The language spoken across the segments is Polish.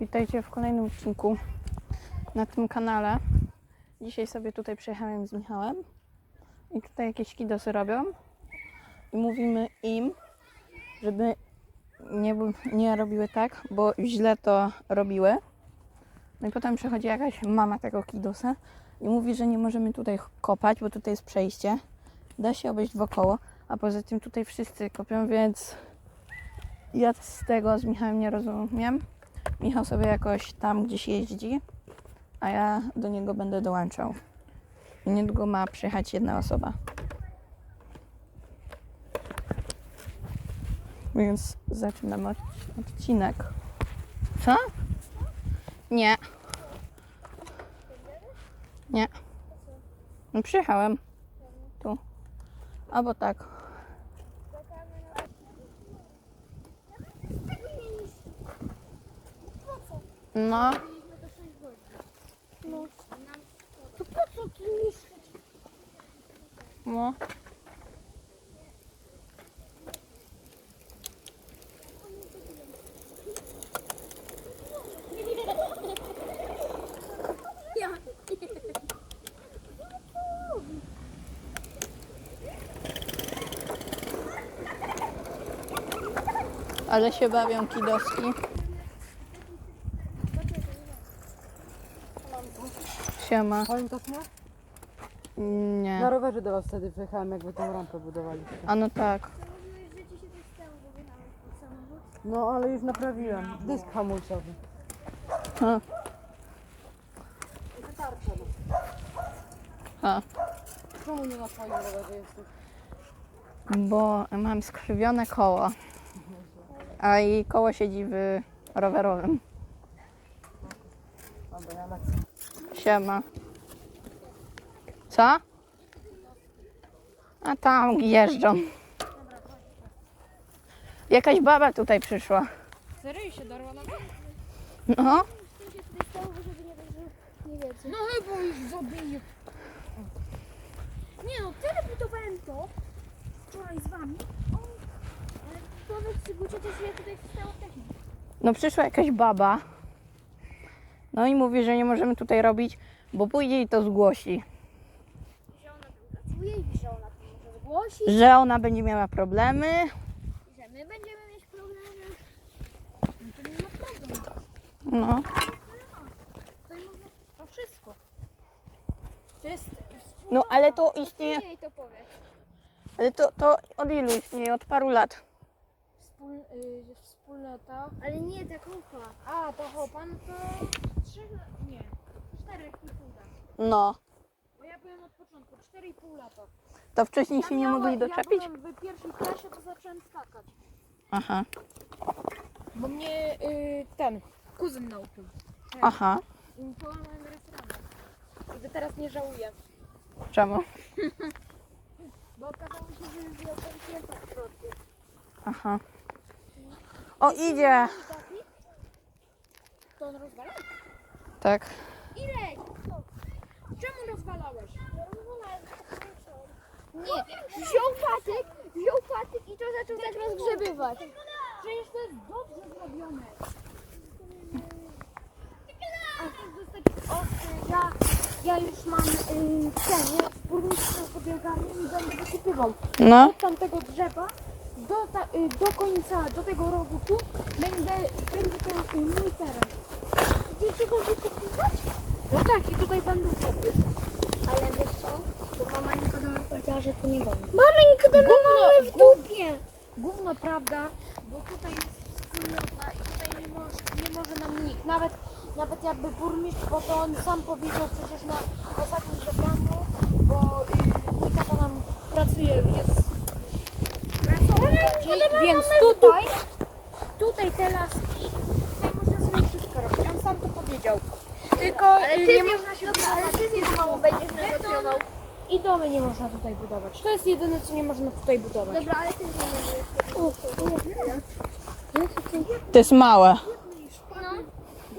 Witajcie w kolejnym odcinku na tym kanale. Dzisiaj sobie tutaj przyjechałem z Michałem i tutaj jakieś kidosy robią i mówimy im, żeby nie, nie robiły tak, bo źle to robiły. No i potem przychodzi jakaś mama tego kidosa i mówi, że nie możemy tutaj kopać, bo tutaj jest przejście. Da się obejść wokoło, a poza tym tutaj wszyscy kopią, więc ja z tego z Michałem nie rozumiem. Michał sobie jakoś tam gdzieś jeździ, a ja do niego będę dołączał. I niedługo ma przyjechać jedna osoba. Więc zaczynamy od- odcinek. Co? Nie. Nie. No przyjechałem. Tu. Albo tak. No. To po co niszczyć? No. Ale się bawią kidoski. Siema. Pamiętasz mnie? Nie. Na rowerze do was wtedy przyjechałem, jak wy tą rampę budowaliście. A no tak. No, ale już naprawiłem. Dysk hamulcowy. A, a. Czemu nie na rowerze jesteś? Bo mam skrzywione koło. A i koło siedzi w rowerowym. Dobra, ja lecę. Siema. Co? A tam jeżdżą. Jakaś baba tutaj przyszła. Serio się darła na No. Nie. No chyba już zabiję. Nie no, tyle budowałem to wczoraj z wami. O, ale też, jak tutaj. No przyszła jakaś baba. No i mówi, że nie możemy tutaj robić, bo pójdzie i to zgłosi. Że ona tam pracuje i że ona tam może zgłosić, Że ona będzie miała problemy. że my będziemy mieć problemy. No to nie ma problemu. No. Tutaj można to wszystko. To jest... No ale to istnieje. Jej to. Ale to, to od ilu istnieje? Od paru lat. Wspól, y, wspólnota. Ale nie ta kupa. A, to chopan to... Trzy... Nie. Cztery i pół lata. No. Bo ja byłem od początku. Cztery i pół lata. To wcześniej Ja się nie mogli doczepić? Ja byłem w pierwszej klasie, to zacząłem skakać. Aha. Bo mnie y, ten kuzyn nauczył. Aha. I połamałem raz ramę. I teraz nie żałuję. Czemu? Bo okazało się, że już miał pęknięta w środku. Aha. O, idzie. To on rozwalał? Tak. Ile? Czemu rozwalałeś? Nie, wziął patyk, wziął patyk i to zaczął tak rozgrzebywać. Przecież to jest dobrze zrobione. A ostry, ja, ja już mam y, ten, ja z ogarniam i będę wysypywał. No. Od tamtego drzewa do, ta, y, do końca, do tego rogu tu będę, będzie to y, mój teren. Chcecie go wykopywać? No tak, i tutaj będę sobie. Ale wiesz co? Bo mama Nikodema powiedziała, że tu nie wolno. Mama Nikodema Gówno, mamy w dupie! Gówno prawda, bo tutaj jest wspólnota i tutaj nie może, nie może nam nikt. Nawet, nawet jakby burmistrz, bo to on sam powiedział przecież na ostatnim zebraniu, bo y, Nikata nam pracuje, jest pracownik, więc tutaj, tutaj te laski, tutaj można sobie wszystko robić. On sam to powiedział. Tylko Ale ty nie nie można się ale ty nie mało będziesz negocjował. i domy nie można tutaj budować. To jest jedyne, co nie można tutaj budować. Dobra, ale ty nie będziesz. To jest małe. No.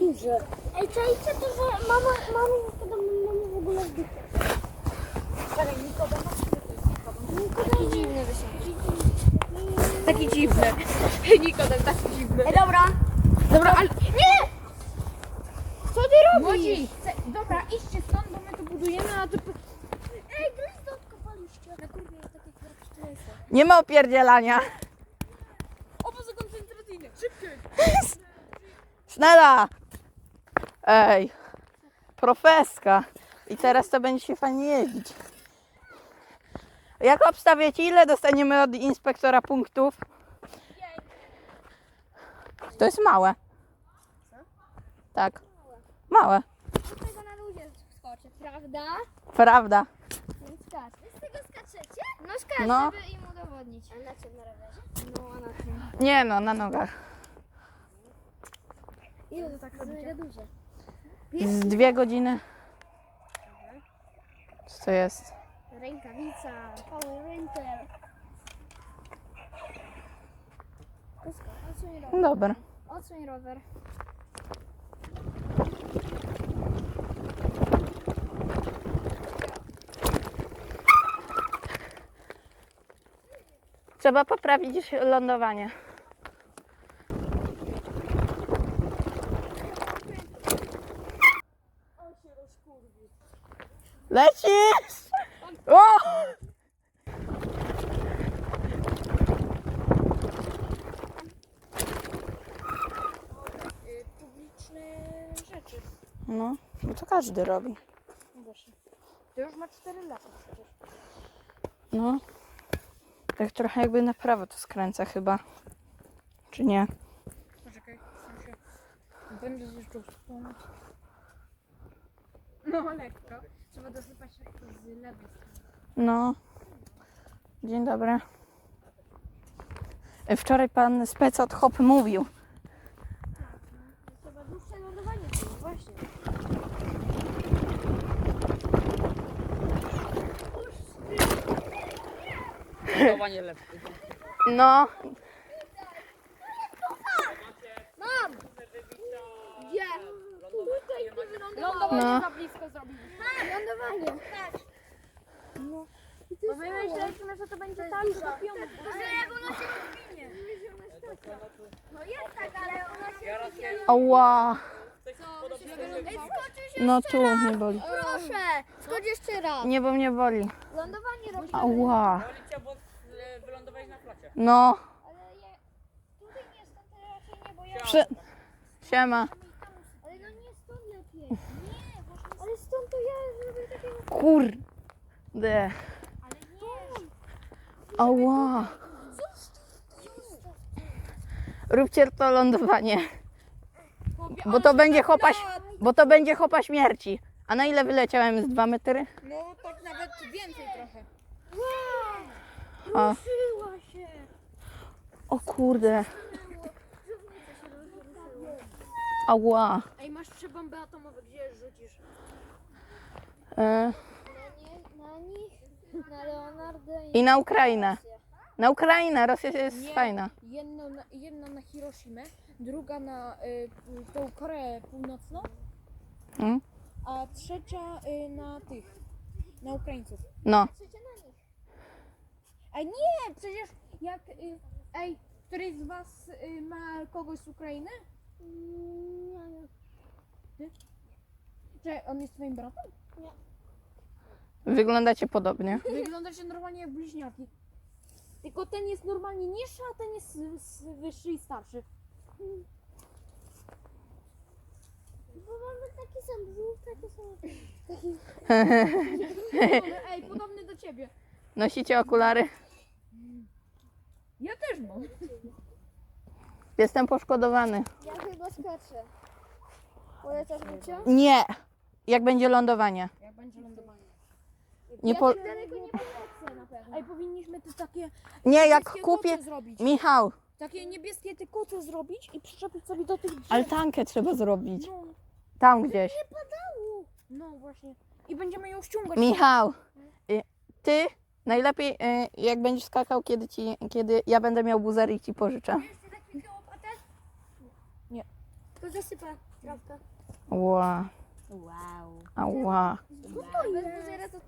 Duże. Ej, czajcie to, że mama, mama Nikodema mamy w ogóle w dupie. Czekaj, Nikodem, Nikodem dziwny wysiądzie. Taki dziwny. Nikodem, taki dziwny. Ej, dobra. Dobra, ale... Nie! chodzi? Chce- Dobra, idźcie stąd, bo my tu budujemy, a ty... Ej, gryź odkopaliście. Na kurwie jest takie kwartstresy. Nie ma opierdzielania. Obóz koncentracyjny, szybciej! Snela! Ej, profeska. I teraz to będzie się fajnie jeździć. Jak obstawiacie, ile dostaniemy od inspektora punktów? To jest małe. Tak. Małe. Z tego na luzie skoczę, prawda? Prawda. Więc skacz. Z tego skaczecie? No skacz, No. żeby im udowodnić. A na czym na rowerze? No, a na czym? Nie no, na nogach. Ile to tak robicie? duże. Z dwie godziny. Co to jest? Rękawica, Power Ranger. Kusko, odsuń rower. Dobra. Odsuń rower. Trzeba poprawić lądowanie. Lecisz! O! Publiczne rzeczy. No, no to każdy robi. No właśnie. To już ma 4 lata przecież. No. Tak trochę jakby na prawo to skręca chyba. Czy nie? Poczekaj, się... Będę zjeżdżał z. No, lekko. Trzeba dosypać z lewej strony. No. Dzień dobry. Wczoraj pan spec od hop mówił. Trzeba dłuższe lądowanie było, właśnie. Budowanie lepsze. No, Mam! Gdzie? Tutaj nie wylądowało. Lądowanie No. za blisko zrobiliśmy. Lądowanie. Tak. No. I to Bo my myśleliśmy, że to będzie tak, że dopiąmy. jak ona się rozwinie. No jest tak, ale ona się rozwinie. ała. No tu mnie boli. Proszę, skocz jeszcze raz. Nie, bo mnie boli. Lądowanie robimy. Ała. Wolicie, bo wylądowałeś na placie. No. Ale ja... Tutaj nie stąd raczej nie, bo ja... Przy... Siema. Ale no nie stąd lepiej. Nie, właśnie... Ale stąd to ja zrobię takiego... Kurde. Ała. Róbcie to lądowanie. Bo to będzie chopa, bo to będzie chopa śmierci. A na ile wyleciałem? Z dwa metry? No, tak nawet więcej trochę. O, Ruszyła się. o kurde. Ała. Ej, masz trzy bomby atomowe, gdzie je rzucisz? E, Na nie, na nich, na Leonardo I na Ukrainę. Na Ukrainę. Rosja jest Nie. fajna. Jedno na, jedna na Hiroshimę, druga na y, tą Koreę Północną, Mm? a trzecia y, na tych, na Ukraińców. No. Trzecia na nich. Ej, nie, przecież jak, y, ej, któryś z was y, ma kogoś z Ukrainy? Mm, nie, nie. Czy on jest twoim bratem? Wyglądacie podobnie. Wyglądacie normalnie jak bliźniaki. Tylko ten jest normalnie niższy, a ten jest s- wyższy i starszy. Bo mamy taki sam brzuch, taki sam... Taki... Ej, podobny do ciebie. Nosicie okulary? Ja też mam. Jestem poszkodowany. Ja chyba skaczę. Polecasz Lucio? Nie. Jak będzie lądowanie? Jak będzie lądowanie. Nie po... Daleko nie polecę na pewno. Ej, powinniśmy tu takie Nie, jak niebieskie kupię... koce zrobić. Michał, Takie niebieskie te koce zrobić i przyczepić sobie do tych drzew. altankę trzeba zrobić. No, Tam gdzieś. no właśnie. I będziemy ją ściągać. Michał, y, ty najlepiej y, jak będziesz skakał, kiedy, ci, kiedy ja będę miał buzer i ci pożyczę. Jeszcze tak chwilkę łopatę? Nie. Tylko zasypa trawkę. Ła, Wow. ała. Co to jest? Bez buzera to...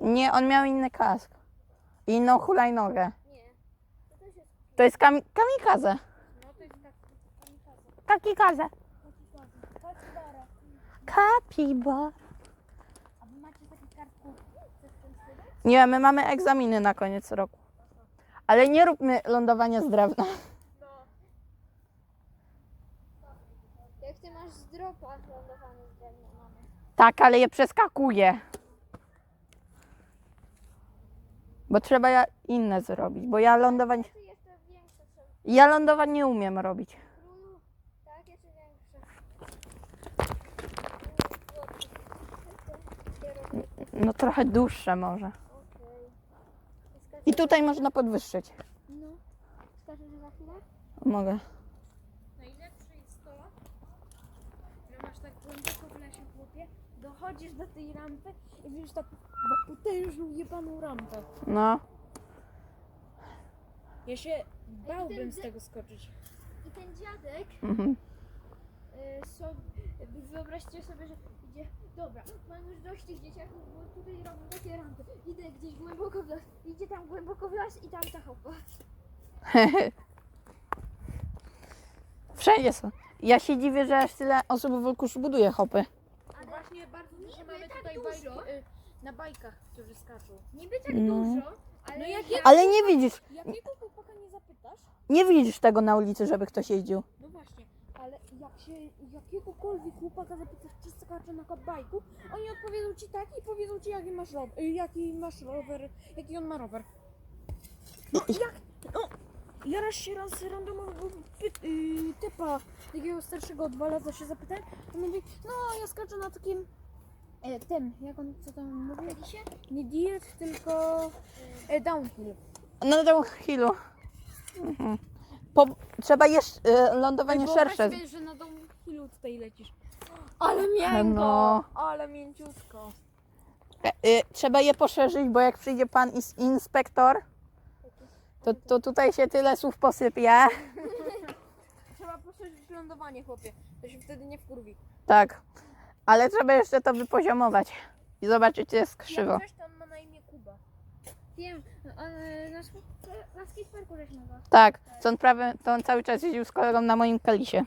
Nie, on miał inny kask. I inną hulajnogę. Nie. To też jest To jest kam kamikaze. No to jest tak. kamikaze. Kapibar. A wy macie takie kartki? Nie, my mamy egzaminy na koniec roku. Ale nie róbmy lądowania z drewna. Jak ty masz zdropa lądowanie z drewna mamy. Tak, ale je przeskakuję. Bo trzeba ja inne zrobić, bo ja lądowań, Ty jeszcze większe są. ja lądowań nie umiem robić. Królu, tak, jeszcze większe. No trochę dłuższe może. Okej. I tutaj można podwyższyć. No. Skaczesz za chwilę? Mogę. Najlepsze jest to, że masz tak głęboko w lesie chłopie, dochodzisz do tej rampy i widzisz tak bo potężną jebaną rampę. No. Ja się bałbym z tego skoczyć. I ten dziadek Mhm. y, sobie, wyobraźcie sobie, że idzie, dobra, mam już dość tych dzieciaków, bo tutaj robią takie rampy. Idę gdzieś głęboko w las, idzie tam głęboko w las i tam ta hopa. Wszędzie są. Ja się dziwię, że aż tyle osób w Wolkuszu buduje hopy. Ale Właśnie bardzo dużo niby mamy tak tutaj dużo. bajki, y, na bajkach, którzy skaczą. niby tak No. dużo, ale No jak Ale nie widzisz, Jakiego chłopaka nie zapytasz? nie widzisz tego na ulicy, żeby ktoś jeździł. No właśnie, ale jak się jakiegokolwiek chłopaka zapytasz, czy skacze na bajku, oni odpowiedzą ci tak i powiedzą ci jaki masz rower, jaki masz rower, jaki on ma rower. No jak, no, ja raz się raz randomowego py- yy, typa, takiego starszego od dwa lata się zapytałem, to mówi, no ja skaczę na takim, e, tym, jak on, co tam mówi? się Nie diet, tylko e, downhill. Na downhillu. Mhm. Po, trzeba jeszcze e, lądowanie Wyobraź szersze. sobie, że na downhillu tutaj lecisz. Ale miękko, No. ale mięciutko. E, e, trzeba je poszerzyć, bo jak przyjdzie pan ins- inspektor, to, to tutaj się tyle słów posypie. Trzeba poszerzyć lądowanie, chłopie. To się wtedy nie wkurwi. Tak. Ale trzeba jeszcze to wypoziomować. I zobaczyć, czy jest krzywo. Coś, to on ma na imię Kuba. wiem, ale na, sk- na skateparku żeśmy go. Tak, to on, prawie, to on cały czas jeździł z kolegą na moim kalisie.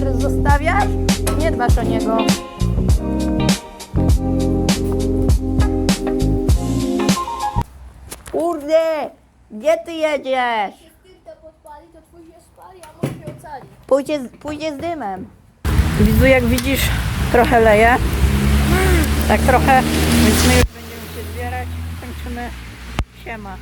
Rower zostawiasz? Nie dbasz o niego. Kurde, gdzie ty jedziesz? Jeśli to podpali, to twój się spali, a mój się ocali. Pójdzie, z- pójdzie z dymem. Widzu, jak widzisz, trochę leje. Tak trochę, więc my już będziemy się zbierać. Kończymy. Siema.